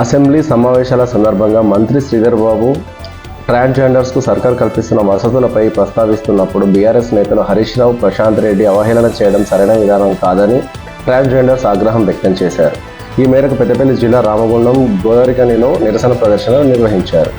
Assembly సమావేశాల సందర్భంగా మంత్రి శ్రీధర్ బాబు ట్రాన్స్జెండర్స్కు సర్కార్ కల్పిస్తున్న వసతులపై ప్రస్తావిస్తున్నప్పుడు బీఆర్ఎస్ నేతలు హరీష్ రావు ప్రశాంత్ రెడ్డి అవహేళన చేయడం సరైన విధానం కాదని ట్రాన్స్జెండర్స్ ఆగ్రహం వ్యక్తం చేశారు. ఈ మేరకు పెద్దపల్లి జిల్లా రామగుండం గోదావరికనిలో నిరసన ప్రదర్శన నిర్వహించారు.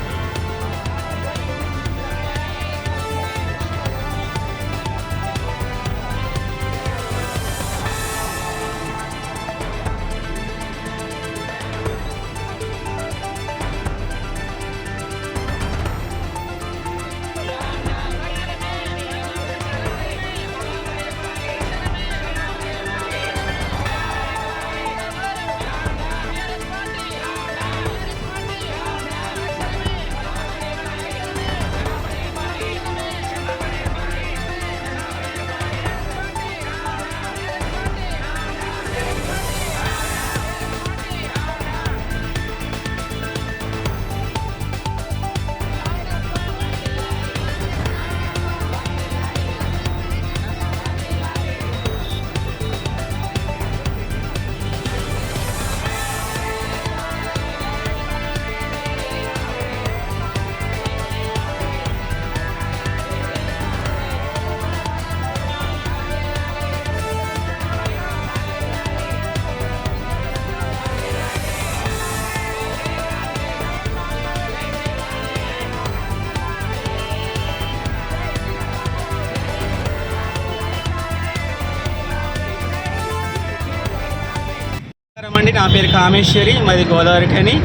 నా పేరు కామేశ్వరి మాది గోదావరి ఖని.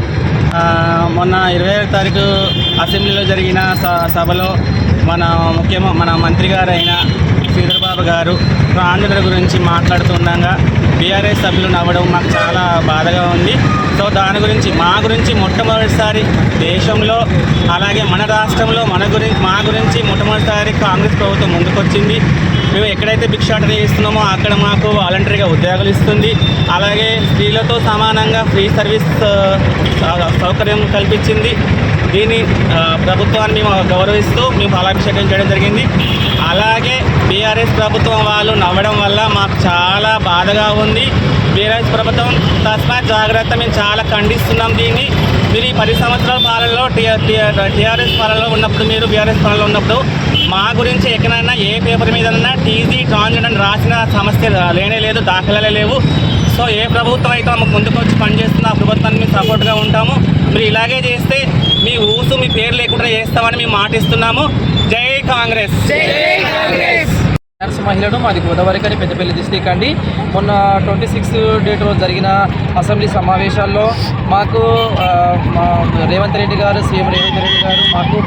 మొన్న ఇరవై ఆరు తారీఖు అసెంబ్లీలో జరిగిన స- సభలో మన ముఖ్యమ మన మంత్రి గారు అయిన శ్రీధర్బాబు గారు ఆంధ్రుల గురించి మాట్లాడుతుండగా బీఆర్ఎస్ సభ్యులు నవ్వడం మాకు చాలా బాధగా ఉంది. సో దాని గురించి మా గురించి మొట్టమొదటిసారి దేశంలో అలాగే మన రాష్ట్రంలో మన గురించి మా గురించి మొట్టమొదటిసారి కాంగ్రెస్ ప్రభుత్వం ముందుకొచ్చింది. మేము ఎక్కడైతే భిక్షాటన చేస్తున్నామో అక్కడ మాకు వాలంటరీగా ఉద్యోగాలు ఇస్తుంది. అలాగే స్త్రీలతో సమానంగా ఫ్రీ సర్వీస్ సౌకర్యం కల్పించింది. దీన్ని ప్రభుత్వాన్ని మేము గౌరవిస్తూ మేము పాలాభిషేకం చేయడం జరిగింది. అలాగే బీఆర్ఎస్ ప్రభుత్వం వాళ్ళు నవ్వడం వల్ల మాకు చాలా బాధగా ఉంది. బీఆర్ఎస్ ప్రభుత్వం తస్మాత్ జాగ్రత్త మేము చాలా ఖండిస్తున్నాం దీన్ని. మీరు ఈ పది సంవత్సరాల పాలనలో టీఆర్ఎస్ పాలనలో ఉన్నప్పుడు మీరు బీఆర్ఎస్ పాలనలో ఉన్నప్పుడు మా గురించి ఎక్కడైనా ఏ పేపర్ మీదన్నా టీజీ ట్రాన్స్జెండర్ అని రాసిన సమస్య లేనే లేదు దాఖలాలే లేవు. సో ఏ ప్రభుత్వం అయితే మాకు ముందుకొచ్చి పనిచేస్తుందో ఆ ప్రభుత్వానికి మేము సపోర్ట్గా ఉంటాము. మీరు ఇలాగే చేస్తే మీ ఊసు మీ పేరు లేకుండా చేస్తామని మేము మాటిస్తున్నాము. జై కాంగ్రెస్! డాన్స్ మహిళను మాది గోదావరి కానీ పెద్దపల్లి డిస్టిక్ అండి. మొన్న ట్వంటీ సిక్స్ డేట్ రోజు జరిగిన అసెంబ్లీ సమావేశాల్లో మాకు మా రేవంత్ రెడ్డి గారు సీఎం రేవంత్ రెడ్డి గారు మాకు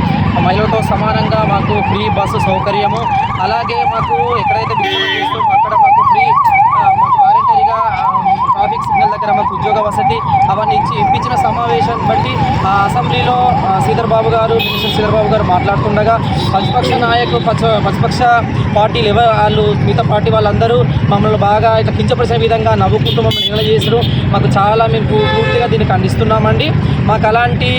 మహిళలతో సమానంగా మాకు ఫ్రీ బస్సు సౌకర్యము అలాగే మాకు ఎక్కడైతే చేస్తామో అక్కడ మాకు ఫ్రీ మాకు వాలంటరీగా ట్రాఫిక్ సిగ్నల్ దగ్గర మాకు ఉద్యోగ వసతి అవన్నీ ఇచ్చి ఇప్పించిన సమావేశాన్ని బట్టి ఆ అసెంబ్లీలో శ్రీధర్ బాబు గారు మినిస్టర్ శ్రీధర్ బాబు గారు మాట్లాడుతుండగా ప్రతిపక్ష నాయకు పచ్చ ప్రతిపక్ష పార్టీలు ఎవరు వాళ్ళు మిగతా పార్టీ వాళ్ళందరూ మమ్మల్ని బాగా ఇట్లా కించపరిచిన విధంగా నవ్వుకుంటూ మమ్మల్ని నిర్ణయం చేశారు మాకు చాలా మేము పూ- పూర్తిగా దీన్ని ఖండిస్తున్నామండి. మాకు అలాంటి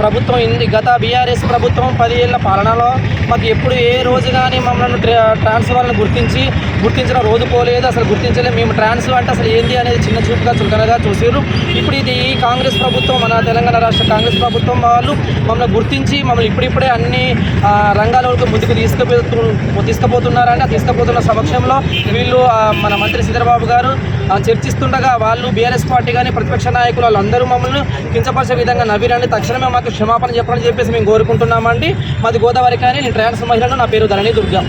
ప్రభుత్వం ఇంది గత బీఆర్ఎస్ ప్రభుత్వం పది ఏళ్ళ పాలనలో మాకు ఎప్పుడు ఏ రోజు కానీ మమ్మల్ని ట్రా- ట్రాన్స్ గుర్తించి గుర్తించిన రోజు పోలేదు. అసలు గుర్తించలేదు మేము ట్రాన్స్ఫర్ అంటే అసలు ఏంది అనేది చిన్న చూపుగా చులకనగా చూసారు ఇప్పుడు ఇది ఈ కాంగ్రెస్ ప్రభుత్వం మన తెలంగాణ రాష్ట్ర కాంగ్రెస్ ప్రభుత్వం వాళ్ళు మమ్మల్ని గుర్తించి మమ్మల్ని ఇప్పుడిప్పుడే అన్ని ఆ, రంగాలకు ముందుకు తీసుకుపోతు తీసుకుపోతున్నారంటే తీసుకుపోతున్న సమక్షంలో వీళ్ళు మన మంత్రి సిద్ధరబాబు గారు ఆ, చర్చిస్తుండగా వాళ్ళు బీఆర్ఎస్ పార్టీ కానీ ప్రతిపక్ష నాయకులు వాళ్ళందరూ మమ్మల్ని కించపరిచే విధంగా నవ్విరండి. తక్షణమే మాకు క్షమాపణ చెప్పాలని చెప్పేసి మేము కోరుకుంటున్నామండి. మాది గోదావరి కానీ నేను ట్రాన్స్ మహిళను నా పేరు ధరణి దుర్గా.